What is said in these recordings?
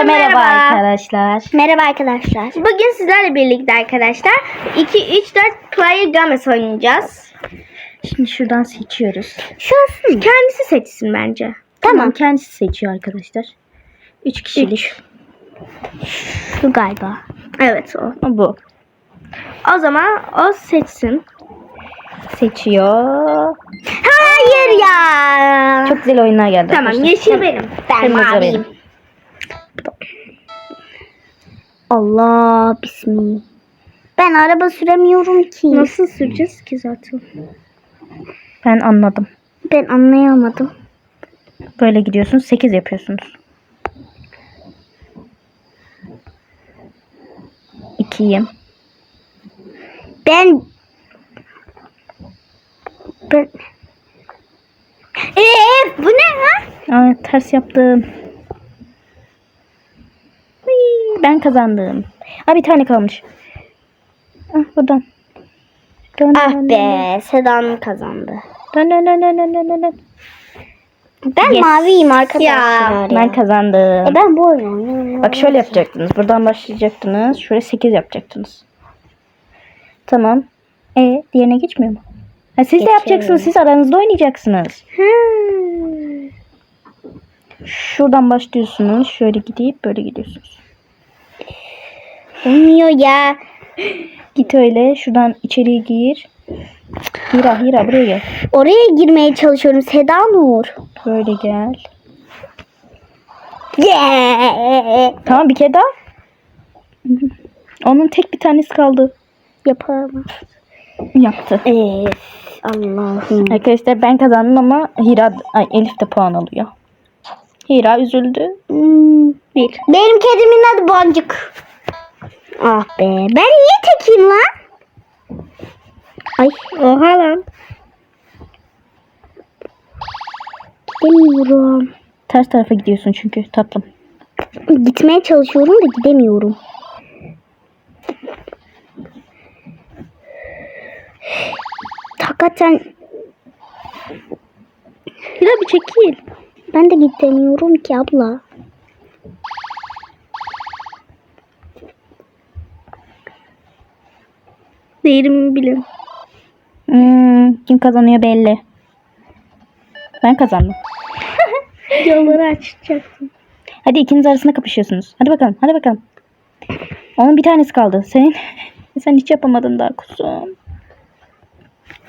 Herkese merhaba, arkadaşlar. Merhaba arkadaşlar. Bugün sizlerle birlikte arkadaşlar 2 3 4 Player Games oynayacağız. Şimdi şuradan seçiyoruz. Şurası kendisi seçsin bence. Tamam. Kendisi seçiyor arkadaşlar. Üç kişilik. Şu galiba. Evet o. Bu. O zaman o seçsin. Seçiyor. Hayır ya. Çok güzel oyunlar geldi. tamam arkadaşlar. yeşil benim. Ben maviyim. Allah bismillah. Ben araba süremiyorum ki. Nasıl süreceğiz ki zaten? Ben anladım. Ben anlayamadım. Böyle gidiyorsunuz. 8 yapıyorsunuz. 2'yim. Ben ben Eee bu ne ha? Aa, ters yaptım. Ben kazandım. Aa, bir tane kalmış. Ah, buradan. Dön, Ah dön, be Sedan kazandı. Dön dön dön dön dön dön. Ben Yes. maviyim arkadaşlar. Ya, ya. ben kazandım. E ben bu oyunu. Bak şöyle yapacaktınız. Buradan başlayacaktınız. Şöyle 8 yapacaktınız. Tamam. E diğerine geçmiyor mu? Ha, siz de Geçiyor. yapacaksınız. Siz aranızda oynayacaksınız. Hmm. Şuradan başlıyorsunuz. Şöyle gidip böyle gidiyorsunuz. Olmuyor ya. Git öyle. Şuradan içeriye gir. Hira Hira buraya gel. Oraya girmeye çalışıyorum Seda Nur. Böyle gel. Yeah. Tamam bir kere daha. Onun tek bir tanesi kaldı. Yapamam. Yaptı. Ee, Allah'ım. Arkadaşlar ben kazandım ama Hira, ay, Elif de puan alıyor. Hira üzüldü. Hmm. Bir. Benim kedimin adı Boncuk. Ah be. Ben niye tekiyim lan? Ay. Oha lan. Gidemiyorum. Ters tarafa gidiyorsun çünkü tatlım. Gitmeye çalışıyorum da gidemiyorum. Hakikaten Hira bir çekil. ben de gidemiyorum ki abla. Değerimi bilin. Hmm, kim kazanıyor belli. Ben kazandım. Yolları açacaktım. Hadi ikiniz arasında kapışıyorsunuz. Hadi bakalım, hadi bakalım. Onun bir tanesi kaldı. Senin sen hiç yapamadın daha kuzum.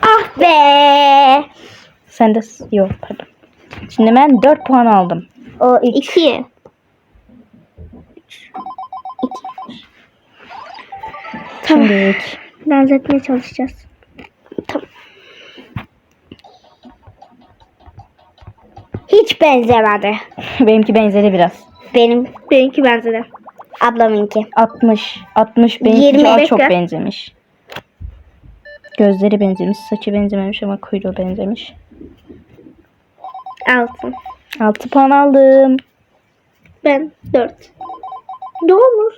Ah be. Sen de yok pardon. Şimdi ben 4 puan aldım. O iki. Şimdi Benzetmeye çalışacağız. Tamam. Hiç benzemedi. benimki benzeri biraz. Benim. Benimki benzedi. Ablamınki. 60. 60 benimki 20 daha bekle. çok benzemiş. Gözleri benzemiş, saçı benzememiş ama kuyruğu benzemiş. Altı. 6 puan aldım. Ben dört. Ne olur?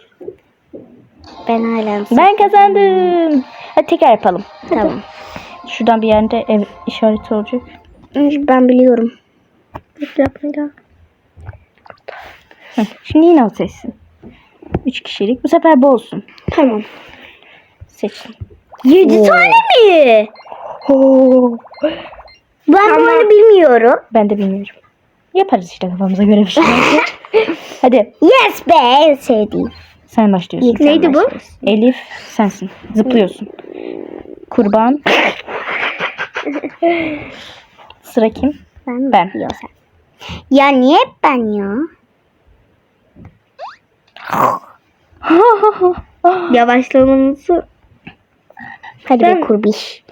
Ben hala Ben kazandım. Hadi tekrar yapalım. Tamam. Şuradan bir yerde ev işareti olacak. Ben biliyorum. Yapmayla. Şimdi yine o seçsin. 3 kişilik. Bu sefer bu olsun. Tamam. Seçtim. Yedi Oo. tane mi? Oo. Ben bu oyunu bilmiyorum. Ben de bilmiyorum. Yaparız işte kafamıza göre bir şey. Hadi Yes be en sevdiğim. Sen başlıyorsun. İlk neydi bu? Elif sensin. Zıplıyorsun. Kurban. Sıra kim? Ben. Ben. Yok sen. Ya niye hep ben ya? Yavaşlamanızı. Hadi Ben- be kurbiş.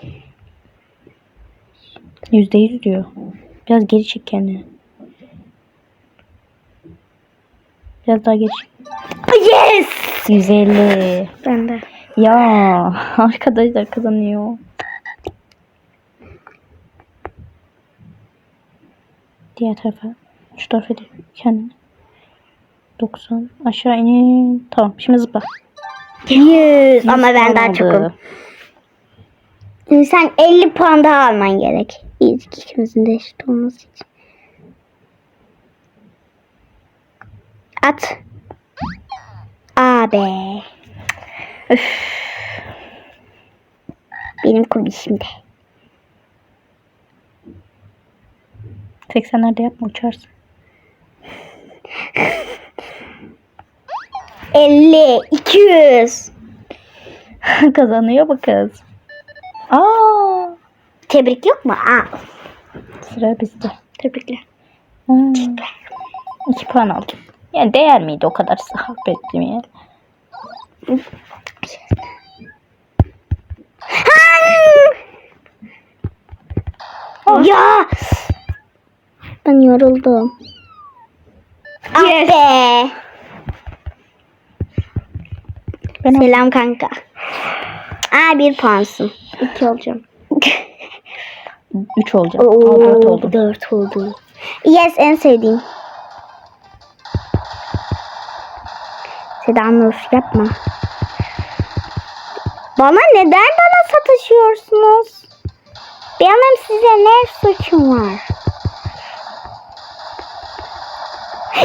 Yüzde yüz diyor. Biraz geri çek kendini. Biraz daha çek. Yes! 150. Ben de. Ya arkadaşlar kazanıyor. Diğer tarafa. Şu tarafa değil. Kendini. 90. Aşağı inin. Tamam şimdi zıpla. Yüz. Ama Yüz ben daha çokum. Şimdi sen 50 puan daha alman gerek. Biz ikimizin de eşit olması için. At. Abi. Benim kubi şimdi. 80'lerde yapma uçarsın. 50, 200. Kazanıyor bu kız. Aa, Tebrik yok mu? Aa, sıra bizde. tebrikler. Hmm. 2 puan aldım. Yani değer miydi o kadar sıhhat beklemeye? Ya. Ben yoruldum. Ah be. Ben Selam kanka. Aa bir puansın. İki olacağım. 3 olacağım. Aa, 4 oldum. Dört oldu. Yes en sevdiğim. Seda Nur yapma. Bana neden bana sataşıyorsunuz? Benim size ne suçum var?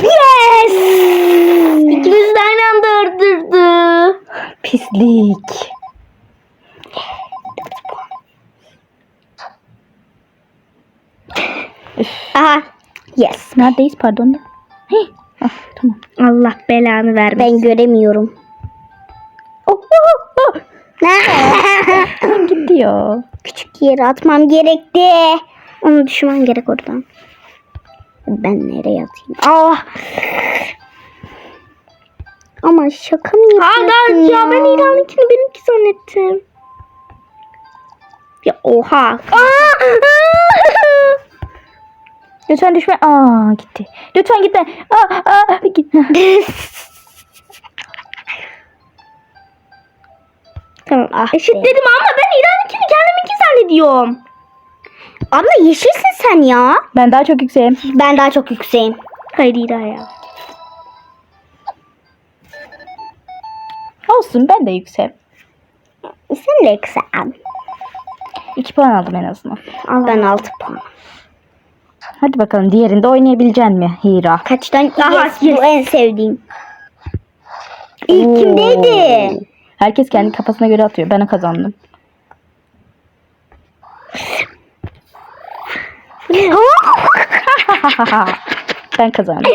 Yes! İkimiz de aynı anda öldürdü. Pislik. Aha. Yes. Neredeyiz pardon da? Heh. Ah, tamam. Allah belanı vermesin. Ben göremiyorum. Oh, oh, oh. Ya. Küçük yere atmam gerekti. Onu düşman gerek oradan. Ben nereye atayım? Ah! Ama şaka mı yapıyorsun ya? Ben İran'ınkini benimki zannettim. Ya oha. Lütfen düşme. Aa gitti. Lütfen gitme. Aa, aa, git. tamam. Ah Eşitledim ama ben İran'ınkini kendiminki zannediyorum. Abla yeşilsin sen ya. Ben daha çok yükseğim. Ben daha çok yükseğim. Hayır İra ya. Olsun ben de yükseğim. Sen de yükseğim. 2 puan aldım en azından. Ben 6 puan. Hadi bakalım diğerinde oynayabilecek mi Hira? Kaçtan? Aha bu en sevdiğim. İlk Oo. kimdeydi? Herkes kendi kafasına göre atıyor. Ben kazandım. ben kazandım.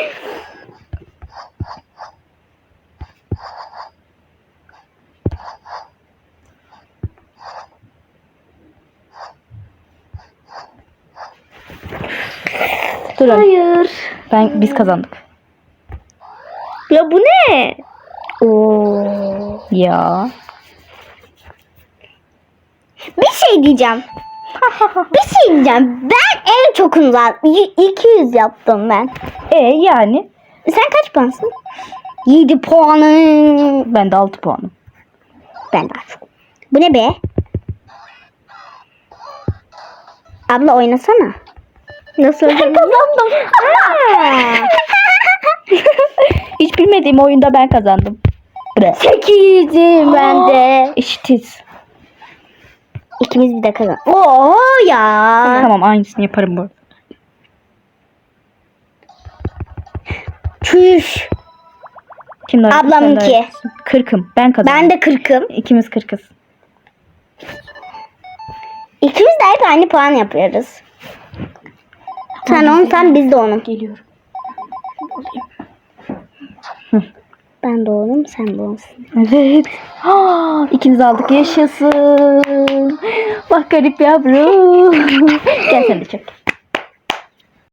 Durun. Hayır. Ben biz kazandık. Ya bu ne? Oo. Ya. Bir şey diyeceğim. bir şey diyeceğim. Ben en çokunu y- 200 yaptım ben. E yani Sen kaç puansın? 7 puanım. ben de 6 puanım. Ben daha çok. Bu ne be? Abla oynasana. Nasıl kazandım. Hiç bilmediğim oyunda ben kazandım. 8'im ben de. Eşitiz. İkimiz bir de kazan. Oo ya. Tamam aynısını yaparım bu. arada. Çüş. Kim Ablamınki. sen daha yakınsın. Kırkım. Ben kazandım. Ben de kırkım. İkimiz kırkız. İkimiz de hep aynı puan yapıyoruz. Sen on, sen biz de onun. Geliyorum. Ben de onun, sen de onsun. Evet. Ha, ikimiz aldık yaşasın. Bak garip yavrum. Gel sen de çek.